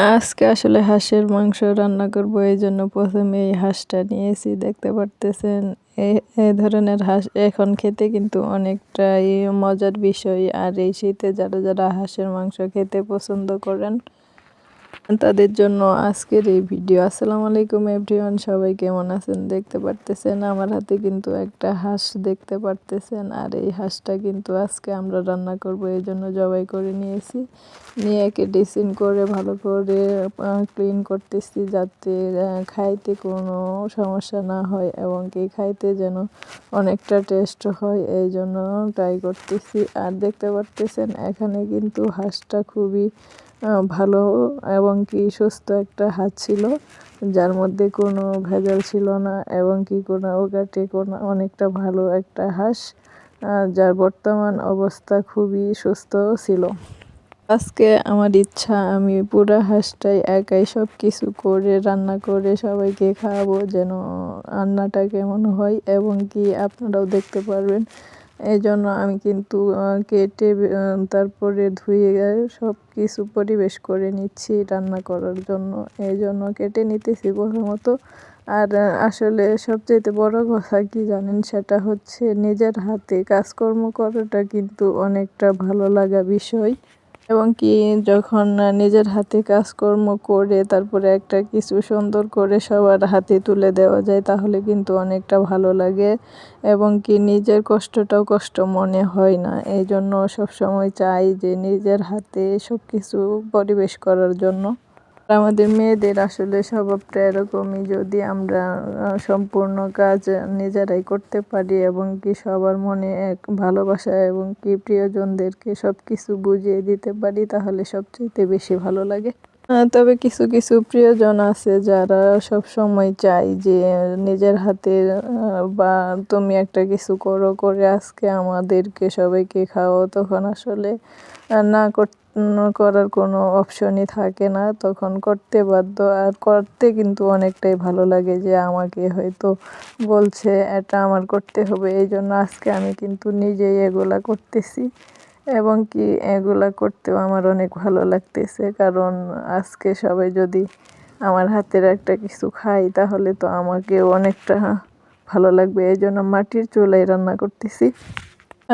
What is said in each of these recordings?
আজকে আসলে হাঁসের মাংস রান্না করব, এই জন্য প্রথমে এই হাঁসটা নিয়েছি, দেখতে পারতেছেন? এই ধরনের হাঁস এখন খেতে কিন্তু অনেকটাই মজার বিষয়। আর এই শীতে যারা যারা হাঁসের মাংস খেতে পছন্দ করেন তাদের জন্য আজকের এই ভিডিও আসসালামু আলাইকুম এভরিওয়ান সবাই কেমন আছেন? দেখতে পারতেছেন? আমার হাতে কিন্তু একটা হাঁস দেখতে পারতেছেন। আর এই হাঁসটা কিন্তু আজকে আমরা রান্না করব, এই জন্য জবাই করে নিয়েছি। নিয়ে একে ডিসিন করে, ভালো করে ক্লিন করতেছি যাতে খাইতে কোনো সমস্যা না হয় এবং কি খাইতে যেন অনেকটা টেস্ট হয়, এই জন্য ট্রাই করতেছি। আর দেখতে পারতেছেন, এখানে কিন্তু হাঁসটা খুবই ভালো এবং কি সুস্থ একটা হাত ছিল, যার মধ্যে কোনো ভেজাল ছিল না এবং কি কোনো ওগাটে কোনো অনেকটা ভালো একটা হাঁস যার বর্তমান অবস্থা খুবই সুস্থ ছিল। আজকে আমার ইচ্ছা, আমি পুরো হাঁসটাই একাই সব কিছু করে, রান্না করে সবাইকে খাওয়াবো, যেন রান্নাটা কেমন হয় এবং কি আপনারাও দেখতে পারবেন। এই জন্য আমি কিন্তু কেটে তারপরে ধুয়ে সব কিছু পরিবেশ করে নিচ্ছি রান্না করার জন্য। এই জন্য কেটে নিতেছি প্রথমত আর আসলে সবচেয়ে বড় কথা কি জানেন? সেটা হচ্ছে নিজের হাতে কাজকর্ম করাটা কিন্তু অনেকটা ভালো লাগা বিষয়। এবং কি যখন নিজের হাতে কাজকর্ম করে তারপরে একটা কিছু সুন্দর করে সবার হাতে তুলে দেওয়া যায়, তাহলে কিন্তু অনেকটা ভালো লাগে এবং কি নিজের কষ্টটাও কষ্ট মনে হয় না। এই জন্য সবসময় চাই যে নিজের হাতে সব কিছু পরিবেশ করার জন্য। আমাদের মেয়েদের আসলে স্বভাবটা এরকমই, যদি আমরা সম্পূর্ণ কাজ নিজেরাই করতে পারি এবং কি সবার মনে এক ভালোবাসা এবং কি প্রিয়জনদেরকে সব কিছু বুঝিয়ে দিতে পারি, তাহলে সবচেয়ে বেশি ভালো লাগে। তবে কিছু কিছু প্রিয়জন আছে যারা সব সময় চায় যে নিজের হাতে বা তুমি একটা কিছু করো, করে আজকে আমাদেরকে সবাইকে খাও তখন আসলে না করার কোনো অপশনই থাকে না, তখন করতে বাধ্য। আর করতে কিন্তু অনেকটাই ভালো লাগে যে আমাকে হয়তো বলছে, এটা আমার করতে হবে। এই জন্য আজকে আমি কিন্তু নিজেই এগুলা করতেছি। এবং কি এগুলা করতেও আমার অনেক ভালো লাগতেছে। কারণ আজকে সবাই যদি আমার হাতের একটা কিছু খাই তাহলে তো আমাকেও অনেকটা ভালো লাগবে। এই জন্য মাটির চুলায় রান্না করতেছি।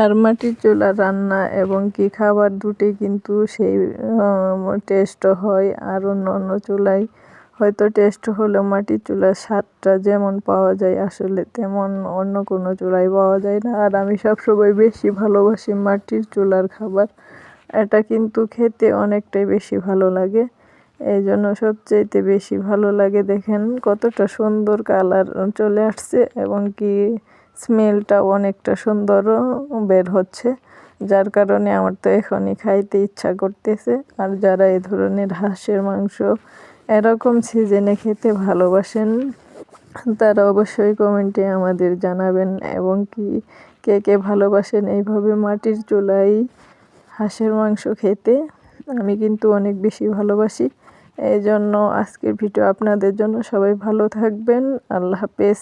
আর মাটির চুলা রান্না এবং কি খাবার দুটি কিন্তু সেই টেস্ট হয়। আর অন্য অন্য চুলায় হয়তো টেস্ট হলেও মাটির চুলার স্বাদটা যেমন পাওয়া যায়, আসলে তেমন অন্য কোনো চুলায় পাওয়া যায় না। আর আমি সবসময় বেশি ভালোবাসি মাটির চুলার খাবার। এটা কিন্তু খেতে অনেকটাই বেশি ভালো লাগে। এই জন্য সবচাইতে বেশি ভালো লাগে, দেখেন কতটা সুন্দর কালার চলে আসছে এবং কি স্মেলটা অনেকটা সুন্দরও বের হচ্ছে। যার কারণে আমার তো এখনই খাইতে ইচ্ছা করতেছে। আর যারা এ ধরনের হাঁসের মাংস এরকম সিজনে খেতে ভালোবাসেন, তারা অবশ্যই কমেন্টে আমাদের জানাবেন। এবং কি, কে কে ভালোবাসেন এইভাবে মাটির চুলাই হাঁসের মাংস খেতে, আমি কিন্তু অনেক বেশি ভালোবাসি। এই জন্য আজকের ভিডিও আপনাদের জন্য সবাই ভালো থাকবেন। আল্লাহ হাফেজ।